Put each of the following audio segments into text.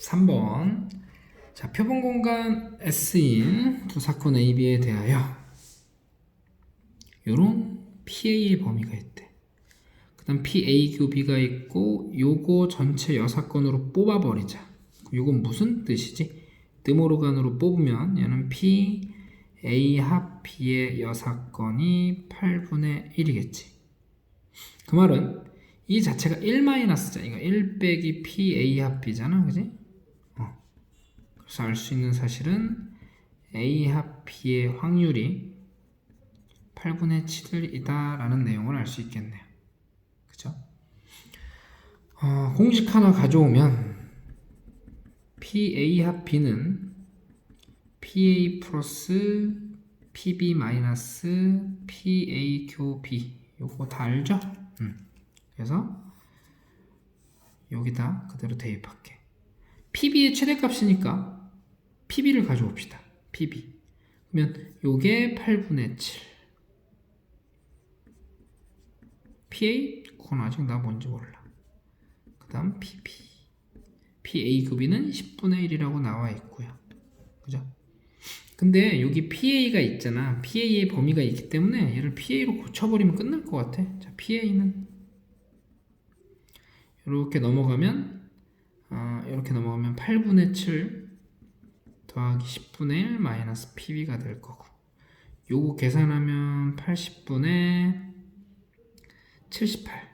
13번. 자, 표본 공간 S인 두 사건 AB에 대하여 요런 PA의 범위가 있대. 그 다음 PAQB가 있고 요거 전체 여사건으로 뽑아버리자. 요건 무슨 뜻이지? 드모르간으로 뽑으면 얘는 P A 합 B의 여사건이 8분의 1이겠지. 그 말은 이 자체가 1 마이너스자. 이거 1 빼기 P A 합 B잖아, 그지? 어. 그래서 알 수 있는 사실은 A 합 B의 확률이 8분의 7이다 라는 내용을 알 수 있겠네요. 그죠? 어, 공식 하나 가져오면 PA 합 B는 PA 플러스 PB 마이너스 PAQB 요거 다 알죠? 음. 그래서 여기다 그대로 대입할게. PB의 최대값이니까 PB를 가져옵시다. PB. 그러면 요게 8분의 7. PA? 그건 아직 나 뭔지 몰라. 그 다음 PB. PA급이는 10분의 1이라고 나와 있고요. 그죠? 근데 여기 PA가 있잖아. PA의 범위가 있기 때문에 얘를 PA로 고쳐버리면 끝날 것 같아. 자, PA는 이렇게 넘어가면 아, 이렇게 넘어가면 8분의 7 더하기 10분의 1 마이너스 PB가 될 거고 요거 계산하면 80분의 78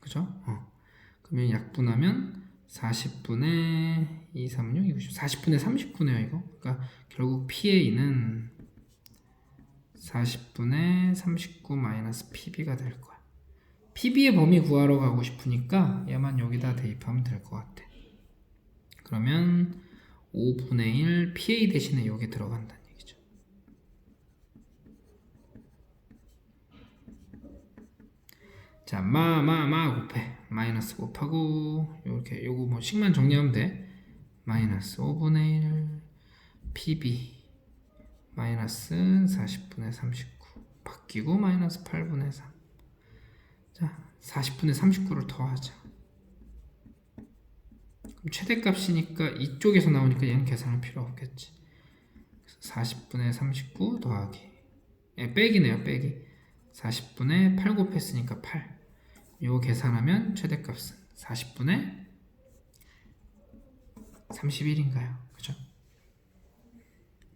그죠? 어. 그러면 약분하면 40분의 2, 3, 6, 20, 40분의 39네요 이거 그러니까 결국 PA는 40분의 39 마이너스 PB가 될 거야 PB의 범위 구하러 가고 싶으니까 얘만 여기다 대입하면 될 것 같아 그러면 5분의 1 PA 대신에 여기 들어간다는 얘기죠 자, 마, 마, 마 곱해. 마이너스 곱하고, 요렇게, 요거 뭐, 식만 정리하면 돼. 마이너스 5분의 1, PB. 마이너스 40분의 39. 바뀌고, 마이너스 8분의 3. 자, 40분의 39를 더하자. 최대값이니까 이쪽에서 나오니까 얘는 계산할 필요 없겠지. 그래서 40분의 39 더하기. 예, 빼기네요, 빼기. 40분의 8 곱했으니까 8. 이거 계산하면 최대값은 40분의 31인가요?